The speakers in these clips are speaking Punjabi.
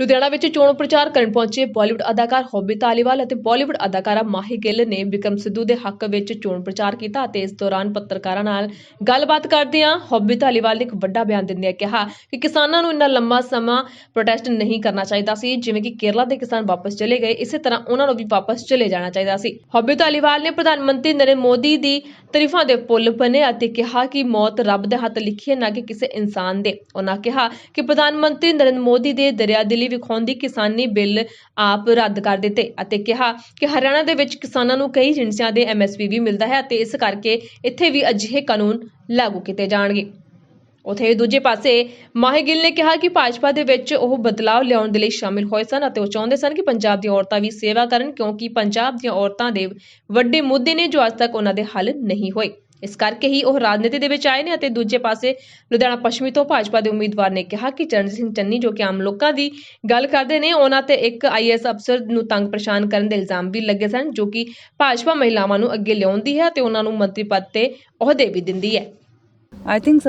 ਲੁਧਿਆਣਾ ਵਿੱਚ ਚੋਣ ਪ੍ਰਚਾਰ ਕਰਨ ਪਹੁੰਚੇ ਬਾਲੀਵੁੱਡ ਅਦਾਕਾਰ ਹੌਬੀ ਧਾਲੀਵਾਲ ਅਤੇ ਬਾਲੀਵੁੱਡ ਅਦਾਕਾਰਾ ਮਾਹੀ ਗਿੱਲ ਨੇ ਵਿਕਰਮ ਸਿੱਧੂ ਦੇ ਹੱਕ ਵਿੱਚ ਚੋਣ ਪ੍ਰਚਾਰ ਕੀਤਾ ਅਤੇ ਇਸ ਦੌਰਾਨ ਪੱਤਰਕਾਰਾਂ ਨਾਲ ਗੱਲਬਾਤ ਕਰਦਿਆਂ ਹੌਬੀ ਧਾਲੀਵਾਲ ਨੇ ਇੱਕ ਵੱਡਾ ਬਿਆਨ ਦਿੰਦਿਆਂ ਕਿਹਾ ਕਿ ਕਿਸਾਨਾਂ ਨੂੰ ਇੰਨਾ ਲੰਮਾ ਸਮਾਂ ਪ੍ਰੋਟੈਸਟ ਨਹੀਂ ਕਰਨਾ ਚਾਹੀਦਾ ਸੀ, ਜਿਵੇਂ ਕਿ ਕੇਰਲਾ ਦੇ ਕਿਸਾਨ ਵਾਪਸ ਚਲੇ ਗਏ, ਇਸੇ ਤਰ੍ਹਾਂ ਉਹਨਾਂ ਨੂੰ ਵੀ ਵਾਪਸ ਚਲੇ ਜਾਣਾ ਚਾਹੀਦਾ ਸੀ। ਹੌਬੀ ਧਾਲੀਵਾਲ ਨੇ ਪ੍ਰਧਾਨ ਮੰਤਰੀ ਨਰਿੰਦਰ ਮੋਦੀ ਦੀ ਤਾਰੀਫਾਂ ਦੇ ਪੁੱਲ ਬਣੇ ਅਤੇ ਕਿਹਾ ਕਿ ਮੌਤ ਰੱਬ ਦੇ ਹੱਥ ਲਿਖੀ ਹੈ, ਨਾ ਕਿ ਕਿਸੇ ਇਨਸਾਨ ਦੇ। ਉਹਨਾਂ ਕਿਹਾ ਕਿ ਪ੍ਰਧਾਨ ਮੰਤਰੀ ਨਰਿੰਦਰ ਮੋਦੀ ਦੇ ਦਰਿਆਦਿਲੀ ਵਿਖਾਉਂਦੀ ਕਿਸਾਨੀ ਬਿੱਲ ਆਪ ਰੱਦ ਕਰ ਦਿੱਤੇ ਅਤੇ ਕਿਹਾ ਕਿ ਹਰਿਆਣਾ ਦੇ ਵਿੱਚ ਕਿਸਾਨਾਂ ਨੂੰ ਕਈ ਜਿਣਸਿਆਂ ਦੇ ਐਮਐਸਪੀ ਵੀ ਮਿਲਦਾ ਹੈ ਅਤੇ ਇਸ ਕਰਕੇ ਇੱਥੇ ਵੀ ਅਜਿਹੇ ਕਾਨੂੰਨ ਲਾਗੂ ਕੀਤੇ ਜਾਣਗੇ। ਉਥੇ ਦੂਜੇ ਪਾਸੇ ਮਾਹੀ ਗਿੱਲ ਨੇ ਕਿਹਾ ਕਿ ਭਾਜਪਾ ਦੇ ਵਿੱਚ ਉਹ ਬਦਲਾਅ ਲਿਆਉਣ ਦੇ ਲਈ ਸ਼ਾਮਿਲ ਹੋਏ ਸਨ ਅਤੇ ਉਹ ਚਾਹੁੰਦੇ ਸਨ ਕਿ ਪੰਜਾਬ ਦੀਆਂ ਔਰਤਾਂ ਵੀ ਸੇਵਾ ਕਰਨ ਕਿਉਂਕਿ ਪੰਜਾਬ ਦੀਆਂ ਔਰਤਾਂ ਦੇ ਵੱਡੇ ਮੁੱਦੇ ਨੇ ਜੋ ਅੱਜ ਤੱਕ ਉਹਨਾਂ ਦੇ ਹੱਲ ਨਹੀਂ ਹੋਏ। ਇਸ ਕਰਕੇ ਹੀ ਉਹ ਰਾਜਨੀਤੀ ਦੇ ਵਿੱਚ ਆਏ ਨੇ ਅਤੇ ਦੂਜੇ ਪਾਸੇ ਲੁਧਿਆਣਾ ਪੱਛਮੀ ਤੋਂ ਭਾਜਪਾ ਦੇ ਉਮੀਦਵਾਰ ਨੇ ਕਿਹਾ ਕਿ ਚਰਨਜੀਤ ਸਿੰਘ ਚੰਨੀ ਜੋ ਕਿ ਆਮ ਲੋਕਾਂ ਦੀ ਗੱਲ ਕਰਦੇ ਨੇ, ਉਹਨਾਂ ਤੇ ਇੱਕ ਆਈਐਸ ਅਫਸਰ ਨੂੰ ਤੰਗ ਪਰੇਸ਼ਾਨ ਕਰਨ ਦੇ ਇਲਜ਼ਾਮ ਵੀ ਲੱਗੇ ਸਨ, ਜੋ ਕਿ ਭਾਜਪਾ ਮਹਿਲਾਵਾਂ ਨੂੰ ਅੱਗੇ ਲਿਆਉਂਦੀ ਹੈ ਤੇ ਉਹਨਾਂ ਨੂੰ ਮੰਤਰੀ ਪਦ ਤੇ ਅਹੁਦੇ ਵੀ ਦਿੰਦੀ ਹੈ। ਆਈ ਥਿੰਕ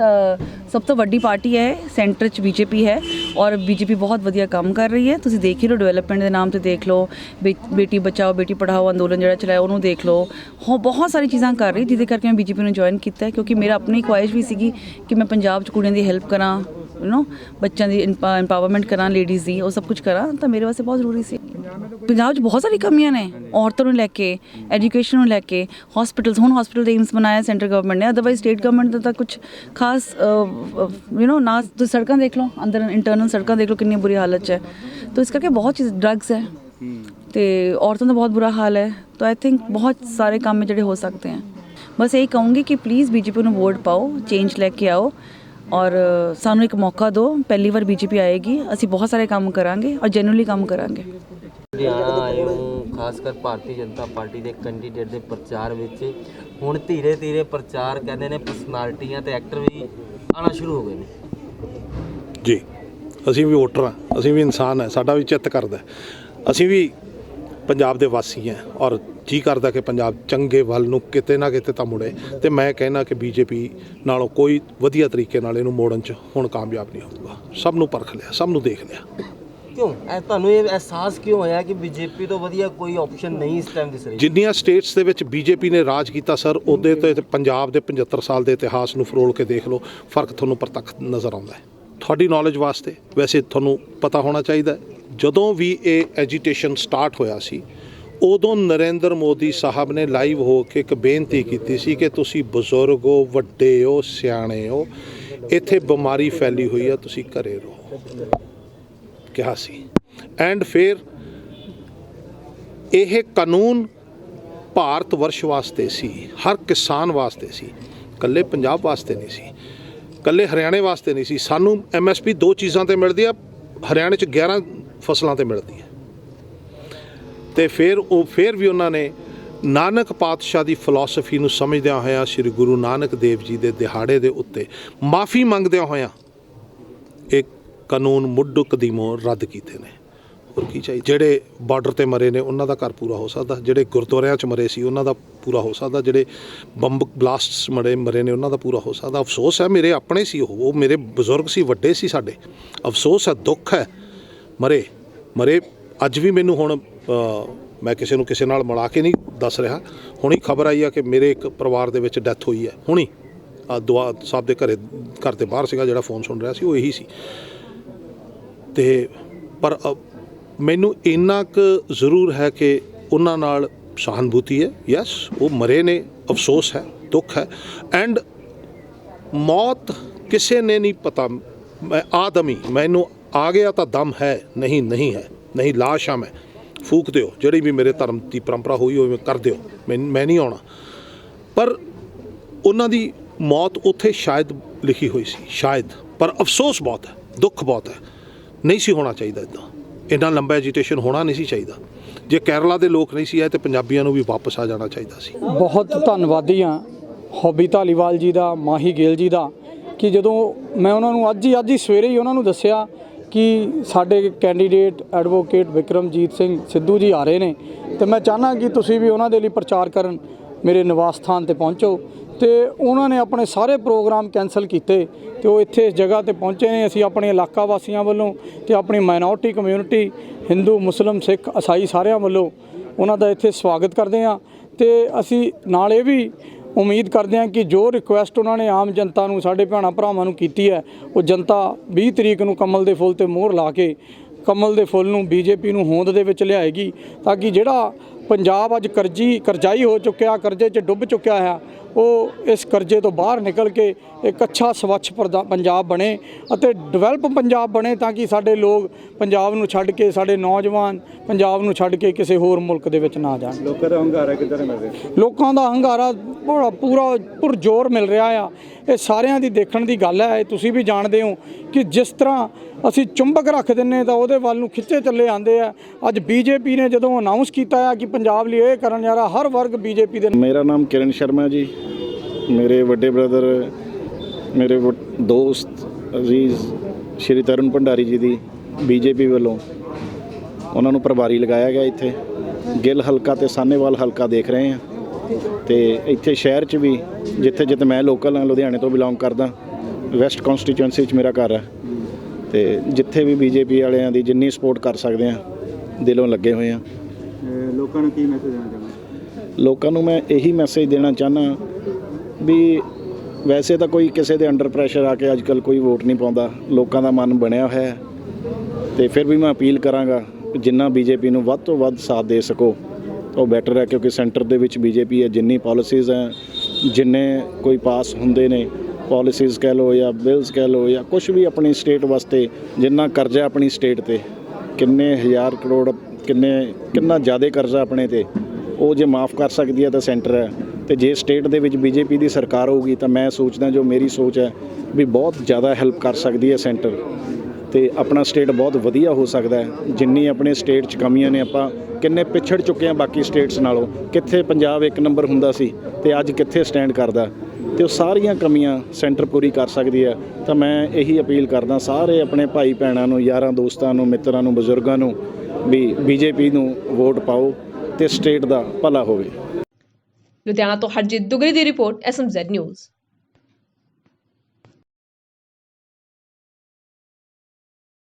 ਸਭ ਤੋਂ ਵੱਡੀ ਪਾਰਟੀ ਹੈ, ਸੈਂਟਰ 'ਚ ਬੀਜੇਪੀ ਹੈ ਔਰ ਬੀਜੇਪੀ ਬਹੁਤ ਵਧੀਆ ਕੰਮ ਕਰ ਰਹੀ ਹੈ। ਤੁਸੀਂ ਦੇਖ ਹੀ ਲਓ ਡਿਵੈਲਪਮੈਂਟ ਦੇ ਨਾਮ ਤੇ ਦੇਖ ਲਓ, ਬੇ- ਬੇਟੀ ਬਚਾਓ, ਬੇਟੀ ਪੜਾਓ ਅੰਦੋਲਨ ਜਿਹੜਾ ਚਲਾਇਆ ਉਹਨੂੰ ਦੇਖ ਲਓ। ਹੋ, ਬਹੁਤ ਸਾਰੀ ਚੀਜ਼ਾਂ ਕਰ ਰਹੀ ਜਿਹਦੇ ਕਰਕੇ ਮੈਂ ਬੀਜੇਪੀ ਨੂੰ ਜੁਆਇਨ ਕੀਤਾ ਕਿਉਂਕਿ ਮੇਰਾ ਆਪਣੀ ਖੁਆਇਸ਼ ਵੀ ਸੀਗੀ ਕਿ ਮੈਂ ਪੰਜਾਬ 'ਚ ਕੁੜੀਆਂ ਦੀ ਹੈਲਪ ਕਰਾਂ ਯੂ نو ਬੱਚਿਆਂ ਦੀ ਇੰਪਾਵਰਮੈਂਟ ਕਰਾਂ ਲੇਡੀਜ਼ ਦੀ ਉਹ ਸਭ ਕੁਝ ਕਰਾਂ ਤਾਂ ਮੇਰੇ ਵਾਸਤੇ ਬਹੁਤ ਜ਼ਰੂਰੀ ਸੀ ਪੰਜਾਬ 'ਚ ਬਹੁਤ ਸਾਰੀ ਕਮੀਆਂ ਨੇ ਔਰਤਾਂ ਨੂੰ ਲੈ ਕੇ ਐਜੂਕੇਸ਼ਨ ਨੂੰ ਲੈ ਕੇ ਹਸਪੀਟਲਸ ਹੁਣ ਹਸਪੀਟਲ ਦੇ ਏਮਸ ਬਣਾਇਆ ਸੈਂਟਰ ਗਵਰਨਮੈਂਟ ਨੇ ਅਦਰਵਾਈਜ਼ ਸਟੇਟ ਗਵਰਨਮੈਂਟ ਦਾ ਤਾਂ ਕੁਝ ਖਾਸ ਯੂ نو ਨਾ ਤੁਸੀਂ ਸੜਕਾਂ ਦੇਖ ਲਓ ਅੰਦਰ ਇੰਟਰਨਲ ਸੜਕਾਂ ਦੇਖ ਲਓ ਕਿੰਨੀ ਬੁਰੀ ਹਾਲਤ 'ਚ ਹੈ ਤਾਂ ਇਸ ਕਰਕੇ ਬਹੁਤ ਚੀਜ਼ ਡਰੱਗਸ ਹੈ ਤੇ ਔਰਤਾਂ ਦਾ ਬਹੁਤ ਬੁਰਾ ਹਾਲ ਹੈ ਤਾਂ ਆਈ ਥਿੰਕ ਬਹੁਤ ਸਾਰੇ ਕੰਮ ਹੈ ਜਿਹੜੇ ਹੋ ਸਕਦੇ ਹੈ ਬਸ ਇਹੀ ਕਹੂੰਗੀ ਕਿ ਪਲੀਜ਼ ਬੀਜੇਪੀ ਨੂੰ ਵੋਟ ਪਾਓ ਚੇਂਜ ਲੈ ਕੇ ਆਓ ਔਰ ਸਾਨੂੰ ਇੱਕ ਮੌਕਾ ਦਿਓ ਪਹਿਲੀ ਵਾਰ ਬੀਜੇਪੀ ਆਏਗੀ ਅਸੀਂ ਬਹੁਤ ਸਾਰੇ ਕੰਮ ਕਰਾਂਗੇ ਔਰ ਜੈਨੂਅਲੀ ਕੰਮ ਕਰਾਂਗੇ ਲੁਧਿਆਣਾ ਆਏ ਹੋ ਖਾਸ ਕਰ ਭਾਰਤੀ ਜਨਤਾ ਪਾਰਟੀ ਦੇ ਕੈਂਡੀਡੇਟ ਦੇ ਪ੍ਰਚਾਰ ਵਿੱਚ ਹੁਣ ਧੀਰੇ ਧੀਰੇ ਪ੍ਰਚਾਰ ਕਹਿੰਦੇ ਨੇ ਪਰਸਨੈਲਿਟੀਆਂ ਤੇ ਐਕਟਰ ਵੀ ਆਣਾ ਸ਼ੁਰੂ ਹੋ ਗਏ ਨੇ ਜੀ ਅਸੀਂ ਵੀ ਵੋਟਰ ਹਾਂ ਅਸੀਂ ਵੀ ਇਨਸਾਨ ਹੈ ਸਾਡਾ ਵੀ ਚਿੱਤ ਕਰਦਾ। ਅਸੀਂ ਵੀ ਪੰਜਾਬ ਦੇ ਵਾਸੀ ਹਾਂ ਔਰ ਜੀ ਕਰਦਾ ਕਿ ਪੰਜਾਬ ਚੰਗੇ ਵੱਲ ਨੂੰ ਕਿਤੇ ਨਾ ਕਿਤੇ ਤਾਂ ਮੁੜੇ ਤੇ ਮੈਂ ਕਹਿਣਾ ਕਿ ਬੀਜੇਪੀ ਨਾਲੋਂ ਕੋਈ ਵਧੀਆ ਤਰੀਕੇ ਨਾਲ ਇਹਨੂੰ ਮੋੜਨ ਚ ਹੁਣ ਕਾਮਯਾਬ ਨਹੀਂ ਹੋਊਗਾ। ਸਭ ਨੂੰ ਪਰਖ ਲਿਆ ਸਭ ਨੂੰ ਦੇਖ ਲਿਆ। ਕਿਉਂ? ਐ ਤੁਹਾਨੂੰ ਇਹ ਅਹਿਸਾਸ ਕਿਉਂ ਹੋਇਆ ਕਿ ਬੀਜੇਪੀ ਤੋਂ ਵਧੀਆ ਕੋਈ ਆਪਸ਼ਨ ਨਹੀਂ ਇਸ ਟਾਈਮ ਦਿਸ ਰਹੀ? ਜਿੰਨੀਆਂ ਸਟੇਟਸ ਦੇ ਵਿੱਚ ਬੀਜੇਪੀ ਨੇ ਰਾਜ ਕੀਤਾ ਸਰ ਉਹਦੇ ਤੇ ਪੰਜਾਬ ਦੇ 75 ਸਾਲ ਦੇ ਇਤਿਹਾਸ ਨੂੰ ਫਰੋਲ ਕੇ ਦੇਖ ਲਓ ਫ਼ਰਕ ਤੁਹਾਨੂੰ ਪ੍ਰਤੱਖ ਨਜ਼ਰ ਆਉਂਦਾ ਹੈ। ਤੁਹਾਡੀ ਨੌਲੇਜ ਵਾਸਤੇ ਵੈਸੇ ਤੁਹਾਨੂੰ ਪਤਾ ਹੋਣਾ ਚਾਹੀਦਾ ਜਦੋਂ ਵੀ ਇਹ ਐਜੀਟੇਸ਼ਨ ਸਟਾਰਟ ਹੋਇਆ ਸੀ ਉਦੋਂ ਨਰਿੰਦਰ ਮੋਦੀ ਸਾਹਿਬ ਨੇ ਲਾਈਵ ਹੋ ਕੇ ਇੱਕ ਬੇਨਤੀ ਕੀਤੀ ਸੀ ਕਿ ਤੁਸੀਂ ਬਜ਼ੁਰਗ ਹੋ, ਵੱਡੇ ਹੋ, ਸਿਆਣੇ ਹੋ, ਇੱਥੇ ਬਿਮਾਰੀ ਫੈਲੀ ਹੋਈ ਆ, ਤੁਸੀਂ ਘਰੇ ਰਹੋ। ਕਿਹਾ ਸੀ। ਐਂਡ ਫਿਰ ਇਹ ਕਾਨੂੰਨ ਭਾਰਤ ਵਰਸ਼ ਵਾਸਤੇ ਸੀ, ਹਰ ਕਿਸਾਨ ਵਾਸਤੇ ਸੀ ਕੱਲੇ ਪੰਜਾਬ ਵਾਸਤੇ ਨਹੀਂ ਸੀ ਕੱਲੇ ਹਰਿਆਣੇ ਵਾਸਤੇ ਨਹੀਂ ਸੀ। ਸਾਨੂੰ ਐਮਐਸਪੀ ਦੋ ਚੀਜ਼ਾਂ ਤੇ ਮਿਲਦੀ ਆ, ਹਰਿਆਣੇ ਚ 11 ਫਸਲਾਂ ਤੇ ਮਿਲਦੀ ਹੈ ਤੇ ਫਿਰ ਉਹ ਫਿਰ ਵੀ ਉਹਨਾਂ ਨੇ ਨਾਨਕ ਪਾਤਸ਼ਾਹ ਦੀ ਫਿਲਾਸਫੀ ਨੂੰ ਸਮਝਦਿਆਂ ਹੋਇਆਂ ਸ੍ਰੀ ਗੁਰੂ ਨਾਨਕ ਦੇਵ ਜੀ ਦੇ ਦਿਹਾੜੇ ਦੇ ਉੱਤੇ ਮਾਫੀ ਮੰਗਦਿਆਂ ਹੋਇਆਂ ਇਹ ਕਾਨੂੰਨ ਮੁੱਢ ਕਦੀਮੋਂ ਰੱਦ ਕੀਤੇ ਨੇ। ਹੋਰ ਕੀ ਚਾਹੀਦਾ? ਜਿਹੜੇ ਬਾਰਡਰ ਤੇ ਮਰੇ ਨੇ, ਉਹਨਾਂ ਦਾ ਘਰ ਪੂਰਾ ਹੋ ਸਕਦਾ। ਜਿਹੜੇ ਗੁਰਦੁਆਰਿਆਂ 'ਚ ਮਰੇ ਸੀ, ਉਹਨਾਂ ਦਾ ਪੂਰਾ ਹੋ ਸਕਦਾ। ਜਿਹੜੇ ਬੰਬ ਬਲਾਸਟਸ ਮਰੇ ਮਰੇ ਨੇ, ਉਹਨਾਂ ਦਾ ਪੂਰਾ ਹੋ ਸਕਦਾ। ਅਫਸੋਸ ਹੈ, ਮੇਰੇ ਆਪਣੇ ਸੀ ਉਹ। ਉਹ ਮੇਰੇ ਬਜ਼ੁਰਗ ਸੀ, ਵੱਡੇ ਸੀ ਸਾਡੇ। ਅਫਸੋਸ ਹੈ, ਦੁੱਖ ਹੈ। ਮਰੇ ਮਰੇ, ਅੱਜ ਵੀ ਮੈਨੂੰ ਹੁਣ ਮੈਂ ਕਿਸੇ ਨੂੰ ਕਿਸੇ ਨਾਲ ਮਿਲਾ ਕੇ ਨਹੀਂ ਦੱਸ ਰਿਹਾ। ਹੁਣੀ ਖਬਰ ਆਈ ਆ ਕਿ ਮੇਰੇ ਇੱਕ ਪਰਿਵਾਰ ਦੇ ਵਿੱਚ ਡੈਥ ਹੋਈ ਹੈ। ਹੁਣੀ ਆ ਦੁਆ ਸਾਹਿਬ ਦੇ ਘਰੇ, ਘਰ ਦੇ ਬਾਹਰ ਸੀਗਾ ਜਿਹੜਾ ਫੋਨ ਸੁਣ ਰਿਹਾ ਸੀ, ਉਹ ਇਹੀ ਸੀ। ਤੇ ਪਰ ਮੈਨੂੰ ਇੰਨਾ ਕੁ ਜ਼ਰੂਰ ਹੈ ਕਿ ਉਹਨਾਂ ਨਾਲ ਸਹਾਨੁਭੂਤੀ ਹੈ। ਯੈਸ ਉਹ ਮਰੇ ਨੇ, ਅਫਸੋਸ ਹੈ, ਦੁੱਖ ਹੈ। ਐਂਡ ਮੌਤ ਕਿਸੇ ਨੇ ਨਹੀਂ ਪਤਾ। ਮੈਂ ਆਦਮੀ, ਮੈਨੂੰ ਆ ਗਿਆ ਤਾਂ ਦਮ ਹੈ, ਨਹੀਂ ਨਹੀਂ ਹੈ, ਨਹੀਂ, ਲਾਸ਼ ਆ ਮੈਂ। ਫੂਕ ਦਿਓ, ਜਿਹੜੀ ਵੀ ਮੇਰੇ ਧਰਮ ਦੀ ਪਰੰਪਰਾ ਹੋਈ ਹੋਵੇ, ਕਰ ਦਿਓ। ਮੈਂ ਮੈਂ ਨਹੀਂ ਆਉਣਾ। ਪਰ ਉਹਨਾਂ ਦੀ ਮੌਤ ਉੱਥੇ ਸ਼ਾਇਦ ਲਿਖੀ ਹੋਈ ਸੀ, ਸ਼ਾਇਦ। ਪਰ ਅਫਸੋਸ ਬਹੁਤ ਹੈ, ਦੁੱਖ ਬਹੁਤ ਹੈ। ਨਹੀਂ ਸੀ ਹੋਣਾ ਚਾਹੀਦਾ ਇਦਾਂ ਇੰਨਾ ਲੰਬਾ ਐਜੀਟੇਸ਼ਨ ਹੋਣਾ ਨਹੀਂ ਸੀ ਚਾਹੀਦਾ। ਜੇ ਕੇਰਲਾ ਦੇ ਲੋਕ ਨਹੀਂ ਸੀ ਆਏ ਤੇ ਪੰਜਾਬੀਆਂ ਨੂੰ ਵੀ ਵਾਪਸ ਆ ਜਾਣਾ ਚਾਹੀਦਾ ਸੀ। ਬਹੁਤ ਧੰਨਵਾਦੀ ਹਾਂ ਹੌਬੀ ਧਾਲੀਵਾਲ ਜੀ ਦਾ, ਮਾਹੀ ਗੇਲ ਜੀ ਦਾ, ਕਿ ਜਦੋਂ ਮੈਂ ਉਹਨਾਂ ਨੂੰ ਅੱਜ ਹੀ ਅੱਜ ਹੀ ਸਵੇਰੇ ਹੀ ਉਹਨਾਂ ਨੂੰ ਦੱਸਿਆ ਕਿ ਸਾਡੇ ਕੈਂਡੀਡੇਟ ਐਡਵੋਕੇਟ ਵਿਕਰਮਜੀਤ ਸਿੰਘ ਸਿੱਧੂ ਜੀ ਆ ਰਹੇ ਨੇ ਤੇ ਮੈਂ ਚਾਹਨਾ ਕਿ ਤੁਸੀਂ ਵੀ ਉਹਨਾਂ ਦੇ ਲਈ ਪ੍ਰਚਾਰ ਕਰਨ, ਮੇਰੇ ਨਿਵਾਸ ਸਥਾਨ ਤੇ ਪਹੁੰਚੋ ਤੇ ਉਹਨਾਂ ਨੇ ਆਪਣੇ ਸਾਰੇ ਪ੍ਰੋਗਰਾਮ ਕੈਨਸਲ ਕੀਤੇ ਤੇ ਉਹ ਇੱਥੇ ਇਸ ਜਗ੍ਹਾ ਤੇ ਪਹੁੰਚੇ ਨੇ। ਅਸੀਂ ਆਪਣੇ ਇਲਾਕਾ ਵਾਸੀਆਂ ਵੱਲੋਂ ਤੇ ਆਪਣੀ ਮਾਈਨੋਰਟੀ ਕਮਿਊਨਿਟੀ ਹਿੰਦੂ ਮੁਸਲਮ ਸਿੱਖ ਈਸਾਈ ਸਾਰਿਆਂ ਵੱਲੋਂ ਉਹਨਾਂ ਦਾ ਇੱਥੇ ਸਵਾਗਤ ਕਰਦੇ ਹਾਂ ਤੇ ਅਸੀਂ ਨਾਲ ਇਹ ਵੀ ਉਮੀਦ ਕਰਦੇ ਹਾਂ ਕਿ ਜੋ ਰਿਕੁਐਸਟ ਉਹਨਾਂ ਨੇ ਆਮ ਜਨਤਾ ਨੂੰ, ਸਾਡੇ ਭੈਣਾਂ ਭਰਾਵਾਂ ਨੂੰ ਕੀਤੀ ਹੈ, ਉਹ ਜਨਤਾ 20 ਤਰੀਕ ਨੂੰ ਕਮਲ ਦੇ ਫੁੱਲ ਤੇ ਮੋਹਰ ਲਾ ਕੇ ਕਮਲ ਦੇ ਫੁੱਲ ਨੂੰ ਬੀਜੇਪੀ ਨੂੰ ਹੋਂਦ ਦੇ ਵਿੱਚ ਲਿਆਏਗੀ ਤਾਂ ਕਿ ਜਿਹੜਾ ਪੰਜਾਬ ਅੱਜ ਕਰਜ਼ੀ, ਕਰਜ਼ਾਈ ਹੋ ਚੁੱਕਿਆ, ਕਰਜ਼ੇ 'ਚ ਡੁੱਬ ਚੁੱਕਿਆ ਹੈ ਉਹ ਇਸ ਕਰਜ਼ੇ ਤੋਂ ਬਾਹਰ ਨਿਕਲ ਕੇ ਇੱਕ ਅੱਛਾ ਸਵੱਛ ਪੰਜਾਬ ਬਣੇ ਅਤੇ ਡਿਵੈਲਪ ਪੰਜਾਬ ਬਣੇ ਤਾਂ ਕਿ ਸਾਡੇ ਲੋਕ ਪੰਜਾਬ ਨੂੰ ਛੱਡ ਕੇ ਸਾਡੇ ਨੌਜਵਾਨ ਪੰਜਾਬ ਨੂੰ ਛੱਡ ਕੇ ਕਿਸੇ ਹੋਰ ਮੁਲਕ ਦੇ ਵਿੱਚ ਨਾ ਜਾਣ। ਲੋਕਾਂ ਦਾ ਹੰਗਾਰਾ ਕਿੱਧਰ ਮਿਲ ਰਿਹਾ ਲੋਕਾਂ ਦਾ ਹੰਗਾਰਾ ਪੂਰਾ ਪੂਰਾ ਪੁਰਜੋਰ ਮਿਲ ਰਿਹਾ ਆ। ਇਹ ਸਾਰਿਆਂ ਦੀ ਦੇਖਣ ਦੀ ਗੱਲ ਹੈ ਇਹ ਤੁਸੀਂ ਵੀ ਜਾਣਦੇ ਹੋ ਕਿ ਜਿਸ ਤਰ੍ਹਾਂ ਅਸੀਂ ਚੁੰਬਕ ਰੱਖ ਦਿੰਨੇ ਤਾਂ ਉਹਦੇ ਵੱਲ ਨੂੰ ਖਿੱਚੇ ਚੱਲੇ ਆਂਦੇ ਆ। ਅੱਜ ਬੀਜੇਪੀ ਨੇ ਜਦੋਂ ਅਨਾਉਂਸ ਕੀਤਾ ਆ ਕਿ ਪੰਜਾਬ ਲਈ ਇਹ ਕਰਨ ਜਾ ਰਿਹਾ, ਹਰ ਵਰਗ ਬੀਜੇਪੀ ਦੇ ਮੇਰਾ ਨਾਮ ਕਿਰਨ ਸ਼ਰਮਾ ਜੀ। ਮੇਰੇ ਵੱਡੇ ਬ੍ਰਦਰ, ਮੇਰੇ ਵ- ਦੋਸਤ ਅਜ਼ੀਜ਼ ਸ਼੍ਰੀ ਤਰੁਣ ਭੰਡਾਰੀ ਜੀ ਦੀ ਬੀਜੇਪੀ ਵੱਲੋਂ ਉਹਨਾਂ ਨੂੰ ਪ੍ਰਭਾਰੀ ਲਗਾਇਆ ਗਿਆ ਇੱਥੇ। ਗਿੱਲ ਹਲਕਾ ਤੇ ਸਾਨੇਵਾਲ ਹਲਕਾ ਦੇਖ ਰਹੇ ਹਾਂ। ਤੇ ਇੱਥੇ ਸ਼ਹਿਰ 'ਚ ਵੀ ਜਿੱਥੇ ਜਿੱਥੇ ਮੈਂ ਲੋਕਲ ਹਾਂ, ਲੁਧਿਆਣੇ ਤੋਂ ਬਿਲੋਂਗ ਕਰਦਾ। ਵੈਸਟ ਕਨਸਟੀਚੁਐਂਸੀ 'ਚ ਮੇਰਾ ਘਰ ਹੈ ਤੇ ਜਿੱਥੇ ਵੀ ਬੀਜੇਪੀ ਵਾਲਿਆਂ ਦੀ ਜਿੰਨੀ ਸਪੋਰਟ ਕਰ ਸਕਦੇ ਆ ਦਿਲੋਂ ਲੱਗੇ ਹੋਏ ਆ। ਲੋਕਾਂ ਨੂੰ ਕੀ ਮੈਸੇਜ ਦੇਣਾ ਚਾਹੁੰਦੇ? ਲੋਕਾਂ ਨੂੰ ਮੈਂ ਇਹੀ ਮੈਸੇਜ ਦੇਣਾ ਚਾਹਨਾ ਵੀ ਵੈਸੇ ਤਾਂ ਕੋਈ ਕਿਸੇ ਦੇ ਅੰਡਰ ਪ੍ਰੈਸ਼ਰ ਆ ਕੇ ਅੱਜਕੱਲ ਕੋਈ ਵੋਟ ਨਹੀਂ ਪਾਉਂਦਾ। ਲੋਕਾਂ ਦਾ ਮਨ ਬਣਿਆ ਹੋਇਆ ਹੈ। ਤੇ ਫਿਰ ਵੀ ਮੈਂ ਅਪੀਲ ਕਰਾਂਗਾ ਜਿੰਨਾ ਬੀਜੇਪੀ ਨੂੰ ਵੱਧ ਤੋਂ ਵੱਧ ਸਾਥ ਦੇ ਸਕੋ ਉਹ ਬੈਟਰ ਹੈ ਕਿਉਂਕਿ ਸੈਂਟਰ ਦੇ ਵਿੱਚ ਬੀਜੇਪੀ ਹੈ ਜਿੰਨੀ ਪਾਲਿਸੀਜ਼ ਹੈ ਜਿੰਨੇ ਕੋਈ ਪਾਸ ਹੁੰਦੇ ਨੇ ਪਾਲਿਸੀਜ਼ ਕਹਿ ਲਓ ਜਾਂ ਬਿਲਸ ਕਹਿ ਲਓ ਜਾਂ ਕੁਝ ਵੀ ਆਪਣੀ ਸਟੇਟ ਵਾਸਤੇ, ਜਿੰਨਾ ਕਰਜ਼ਾ ਆਪਣੀ ਸਟੇਟ ਤੇ, ਕਿੰਨੇ ਹਜ਼ਾਰ ਕਰੋੜ, ਕਿੰਨੇ, ਕਿੰਨਾ ਜ਼ਿਆਦਾ ਕਰਜ਼ਾ ਆਪਣੇ ਤੇ, ਉਹ ਜੇ ਮਾਫ ਕਰ ਸਕਦੀ ਹੈ ਤਾਂ ਸੈਂਟਰ ਹੈ। ਤੇ ਜੇ ਸਟੇਟ ਦੇ ਵਿੱਚ ਬੀਜੇਪੀ ਦੀ ਸਰਕਾਰ ਹੋਊਗੀ ਤਾਂ ਮੈਂ ਸੋਚਦਾ ਜੋ ਮੇਰੀ ਸੋਚ ਹੈ ਵੀ ਬਹੁਤ ਜ਼ਿਆਦਾ ਹੈਲਪ ਕਰ ਸਕਦੀ ਹੈ ਸੈਂਟਰ ਤੇ ਆਪਣਾ ਸਟੇਟ ਬਹੁਤ ਵਧੀਆ ਹੋ ਸਕਦਾ ਹੈ। ਜਿੰਨੀ ਆਪਣੇ ਸਟੇਟ 'ਚ ਕਮੀਆਂ ਨੇ, ਆਪਾਂ ਕਿੰਨੇ ਪਿਛੜ ਚੁੱਕੇ ਹਾਂ ਬਾਕੀ ਸਟੇਟਸ ਨਾਲੋਂ। ਕਿੱਥੇ ਪੰਜਾਬ ਇੱਕ ਨੰਬਰ ਹੁੰਦਾ ਸੀ ਤੇ ਅੱਜ ਕਿੱਥੇ ਸਟੈਂਡ ਕਰਦਾ। ਤੇ ਉਹ ਸਾਰੀਆਂ ਕਮੀਆਂ ਸੈਂਟਰ ਪੂਰੀ ਕਰ ਸਕਦੀ ਹੈ। ਤਾਂ ਮੈਂ ਇਹੀ ਅਪੀਲ ਕਰਦਾ, ਸਾਰੇ ਆਪਣੇ ਭਾਈ ਭੈਣਾਂ ਨੂੰ, ਯਾਰਾਂ ਦੋਸਤਾਂ ਨੂੰ, ਮਿੱਤਰਾਂ ਨੂੰ, ਬਜ਼ੁਰਗਾਂ ਨੂੰ ਵੀ ਬੀਜੇਪੀ ਨੂੰ ਵੋਟ ਪਾਓ ਤੇ ਸਟੇਟ ਦਾ ਭਲਾ ਹੋਵੇ। ਲੁਧਿਆਣਾ ਤੋਂ ਹਰਜੀਤ ਦੁਗਰੀ ਦੀ ਰਿਪੋਰਟ, ਐਸਐਮਜ਼ੈਡ ਨਿਊਜ਼।